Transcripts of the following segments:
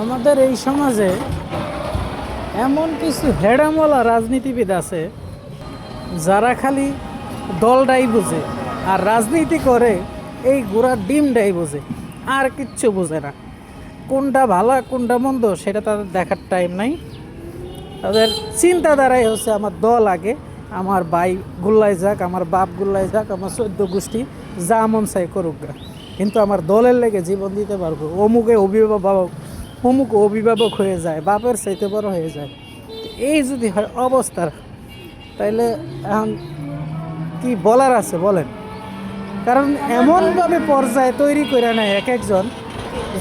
আমাদের এই সমাজে এমন কিছু হেডামলা রাজনীতিবিদ আছে, যারা খালি দলটাই বোঝে আর রাজনীতি করে এই গোড়ার ডিমটাই বোঝে, আর কিচ্ছু বোঝে না। কোনটা ভালো কোনটা মন্দ সেটা তাদের দেখার টাইম নাই। তাদের চিন্তাধারাই হচ্ছে আমার দল আগে, আমার ভাই গুল্লাই যাক, আমার বাপ গুল্লাই যাক, আমার চোদ্দ গোষ্ঠী, যা মন চাই করুক কিন্তু আমার দলের লেগে জীবন দিতে পারব, অমুকে অভিভাবক অমুক অভিভাবক হয়ে যায়, বাপের চাইতে বড় হয়ে যায়। এই যদি হয় অবস্থার, তাইলে এখন কি বলার আছে বলেন? কারণ এমনভাবে পর্যায়ে তৈরি করে নেয় এক একজন,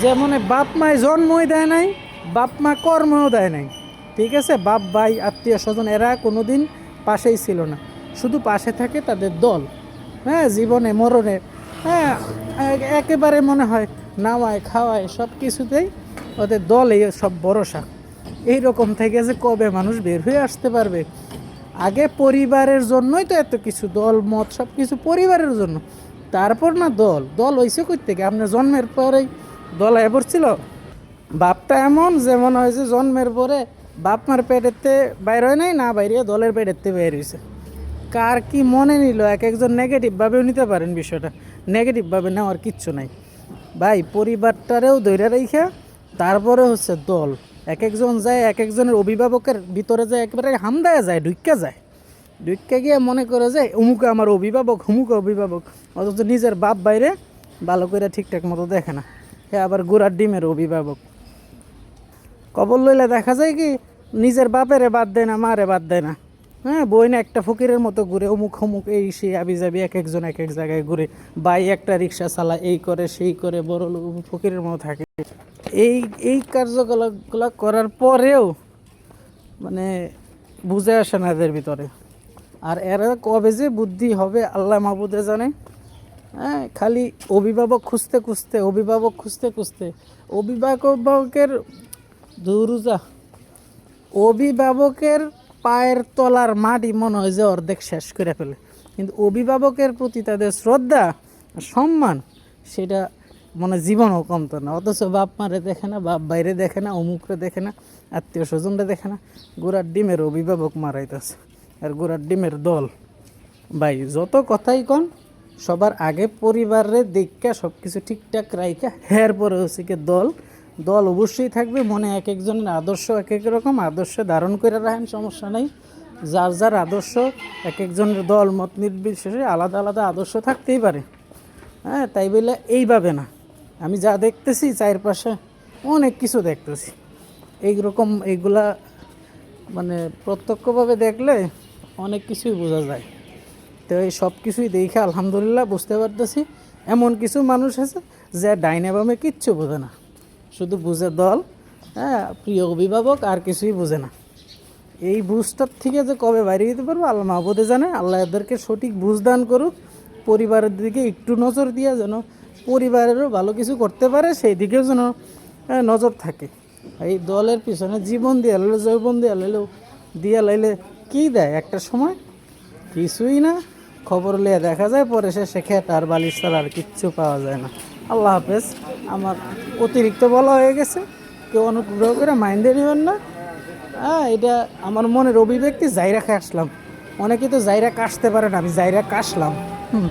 যে যেমন বাপ মায় জন্মই দেয় নাই, বাপ মা কর্মও দেয় নাই। ঠিক আছে? বাপ, ভাই, আত্মীয় স্বজন, এরা কোনোদিন পাশেই ছিল না। শুধু পাশে থাকে তাদের দল। হ্যাঁ জীবনে, মরণে। হ্যাঁ একেবারে মনে হয়, নামায়, খাওয়ায় সব কিছুতেই ওদের দল সব ভরসা এইরকম থেকে যে কবে মানুষ বের হয়ে আসতে পারবে? আগে পরিবারের জন্যই তো এত কিছু দল, মত সব কিছু পরিবারের জন্য। তারপর না দল দল হয়েছে কই থেকে আপনার জন্মের পরেই দল এ পড়ছিল? বাপটা এমন যেমন হয়েছে জন্মের পরে বাপ মার পেটেতে বাইর হয় নাই, না বাইরে দলের পেটেতে বের হয়েছে কার কি মনে নিল? এক একজন নেগেটিভভাবেও নিতে পারেন বিষয়টা। নেগেটিভভাবে নেওয়ার কিচ্ছু নাই। ভাই, পরিবারটারেও ধৈর্য রেখে তারপরে হচ্ছে দল। এক একজন যায়, এক একজনের অভিভাবকের ভিতরে যায়, একেবারে হামদায় যায় ঢুক্কা যায়। ঢুক্কা গিয়ে মনে করে যে অমুকে আমার অভিভাবক, হুমুকে অভিভাবক। অথচ নিজের বাপ বাইরে ভালো করে ঠিকঠাক মতো দেখে না। হ্যাঁ আবার গোড়ার ডিমের অভিভাবক। কবর লইলে দেখা যায় কি, নিজের বাপেরে বাদ দেয় না, মারে বাদ দেয় না। হ্যাঁ বই না, একটা ফকিরের মতো ঘুরে, অমুক অমুক, এই সেই আবি যাবি, এক একজন, এক এক জায়গায় ঘুরে। বাই একটা রিক্সা চালা এই করে, সেই করে, বড় ফকিরের মতো থাকে। এই এই কার্যকলাপগুলো করার পরেও মানে বুঝে আসে না এদের ভিতরে। আর এরা কবে যে বুদ্ধি হবে, আল্লাহ মাহবুদে জানে। হ্যাঁ খালি অভিভাবক খুঁজতে খুঁজতে, অভিভাবক খুঁজতে খুঁজতে, অভিভাবকের দুরুজা, অভিভাবকের পায়ের তলার মাটি মনে হয় যে অর্ধেক শেষ করে ফেলে। কিন্তু অভিভাবকের প্রতি তাদের শ্রদ্ধা সম্মান, সেটা মানে জীবনও কমতো না। অথচ বাপ মারে দেখে না, বাপ বাইরে দেখে না, অমুকরে দেখে না, আত্মীয় স্বজনরা দেখে না, গোড়ার ডিমের অভিভাবক মারাইতেছে আর গোড়ার ডিমের দল, ভাই, যত কথাই কন, সবার আগে পরিবারের দেখা সব কিছু ঠিকঠাক রাইখা হের পরে হচ্ছে দল দল অবশ্যই থাকবে, মনে এক একজনের আদর্শ এক এক রকম, আদর্শ ধারণ করে রাখেন, সমস্যা নেই। যার যার আদর্শ, এক একজনের দল, মত নির্বিশেষে আলাদা আলাদা আদর্শ থাকতেই পারে। হ্যাঁ তাই বলে এইভাবে না। আমি যা দেখতেছি, চারপাশে অনেক কিছু দেখতেছি। এইরকম এইগুলা মানে প্রত্যক্ষভাবে দেখলে অনেক কিছুই বোঝা যায়। তো এই সব কিছুই দেখে আলহামদুলিল্লাহ বুঝতে পারতেছি। এমন কিছু মানুষ আছে যে ডাইনে বামে কিচ্ছু বোঝে না। শুধু বুঝে দল হ্যাঁ প্রিয় অভিভাবক আর কিছুই বোঝে না। এই বুঝটার থেকে যে কবে বাইরে যেতে পারব আল্লাহ মাহবুদে জানে। আল্লাহ এদেরকে সঠিক বুঝ দান করুক পরিবারের দিকে একটু নজর দিয়া যেন পরিবারেরও ভালো কিছু করতে পারে সেই দিকেও যেন হ্যাঁ, নজর থাকে। এই দলের পিছনে জীবন দিয়া লাইলে যৌবন দিয়া লাইলেও দিয়া লাইলে কী দেয় একটা সময়? কিছুই না। খবর লিয়ে দেখা যায় পরে সে খেত আর বালিশ আর কিচ্ছু পাওয়া যায় না। আল্লাহ হাফেজ। আমার অতিরিক্ত বলা হয়ে গেছে। কেউ অনুগ্রহ করে মাইন্ডে নেবেন না। হ্যাঁ এটা আমার মনের অভিব্যক্তি জাইরা আসলাম অনেকে তো জাইরা কাশতে পারে না, আমি জাইরা কাশলাম হুম।